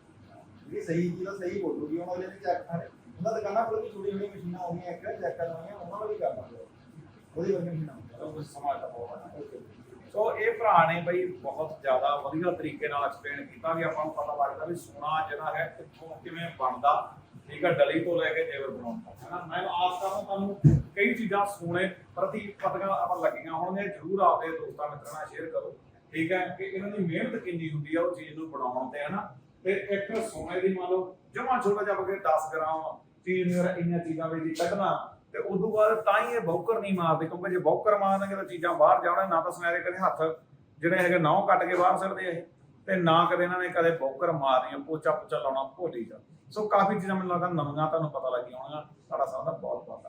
ਜਿਹੜੀ ਸਹੀ ਚੀਜ਼ ਆ ਸਹੀ ਬੋਲੂਗੀ ਉਹਨਾਂ ਨੇ ਚੈੱਕ ਕਰੇ। ਉਹਨਾਂ ਦੁਕਾਨਾਂ ਕੋਲ ਵੀ ਛੋਟੀ ਛੋਟੀ ਮਸ਼ੀਨਾਂ ਆਉਂਦੀਆਂ ਇੱਕ ਚੈੱਕ ਕਰਨ ਵਾਲੀਆਂ ਉਹਨਾਂ ਨੂੰ ਵੀ ਕਰਨਾ ਪਊਗਾ ਉਹਦੀ ਵਰਗੀ ਮਸ਼ੀਨਾਂ
ਚਲੋ ਸਮਾਂ ਤਾਂ ਬਹੁਤ ਸੋ ਇਹ ਭਰਾ ਨੇ ਬਈ ਬਹੁਤ ਜ਼ਿਆਦਾ ਵਧੀਆ ਤਰੀਕੇ ਨਾਲ ਐਕਸਪਲੇਨ ਕੀਤਾ ਵੀ ਆਪਾਂ ਨੂੰ ਪਤਾ ਲੱਗਦਾ ਵੀ ਸੋਨਾ ਜਿਹੜਾ ਹੈ ਕਿੱਥੋਂ ਕਿਵੇਂ ਬਣਦਾ, ਠੀਕ ਹੈ ਡਲੀ ਤੋਂ ਲੈ ਕੇ ਜੇਵਰ ਬਣਾਉਣ ਤੱਕ, ਹਨਾ? ਮੈਂ ਆਸ ਕਰਦਾ ਤੁਹਾਨੂੰ ਕਈ ਚੀਜ਼ਾਂ ਸੋਨੇ ਪ੍ਰਤੀ ਪਤੀਆਂ ਆਪਾਂ ਲੱਗੀਆਂ ਹੋਣਗੀਆਂ, ਜਰੂਰ ਆਪਦੇ ਦੋਸਤਾਂ ਮਿੱਤਰਾਂ ਨਾਲ ਸ਼ੇਅਰ ਕਰੋ। ਠੀਕ ਹੈ, ਕਿ ਇਹਨਾਂ ਦੀ ਮਿਹਨਤ ਕਿੰਨੀ ਹੁੰਦੀ ਆ ਉਹ ਚੀਜ਼ ਨੂੰ ਬਣਾਉਣ ਤੇ, ਹਨਾ? ਤੇ ਇੱਕ ਸੋਨੇ ਦੀ ਮੰਨ ਲਓ, ਜਮਾ ਛੋਟਾ ਜਿਹਾ ਬਗੇ 10 ਗ੍ਰਾਮ ਚੀਜ਼ ਨੂੰ ਇੰਨੀਆਂ ਚੀਜ਼ਾਂ ਵਿੱਚ ਦੀ ਕੱਢਣਾ, ਤੇ ਉਦੋਂ ਬਾਅਦ ਤਾਂ ਹੀ ਇਹ ਬੌਕਰ ਨਹੀਂ ਮਾਰਦੇ, ਕਿਉਂਕਿ ਜੇ ਬੌਕਰ ਮਾਰਨਗੇ ਤਾਂ ਚੀਜ਼ਾਂ ਬਾਹਰ ਜਾਣਾ, ਨਾ ਤਾਂ ਸੁਨਹਿਰੇ ਕਦੇ ਹੱਥ, ਜਿਹੜੇ ਹੈਗੇ ਨਹੁੰ ਕੱਟ ਕੇ ਬਾਹਰ ਸਿੱਟਦੇ ਆ ਇਹ, ਤੇ ਨਾ ਕਦੇ ਇਹਨਾਂ ਨੇ ਕਦੇ ਬੌਕਰ ਮਾਰਨੀ ਪੋਚਾ ਪੋਚਾ ਲਾਉਣਾ, ਭੁੱਲ ਹੀ ਜਾ ਸੋ ਕਾਫੀ ਚੀਜ਼ਾਂ ਮੈਨੂੰ ਲੱਗਦਾ ਨਵੀਆਂ ਤੁਹਾਨੂੰ ਪਤਾ ਲੱਗੀਆਂ ਹੋਣਗੀਆਂ ਸਾਡਾ ਸਭ ਦਾ ਬਹੁਤ ਬਹੁਤ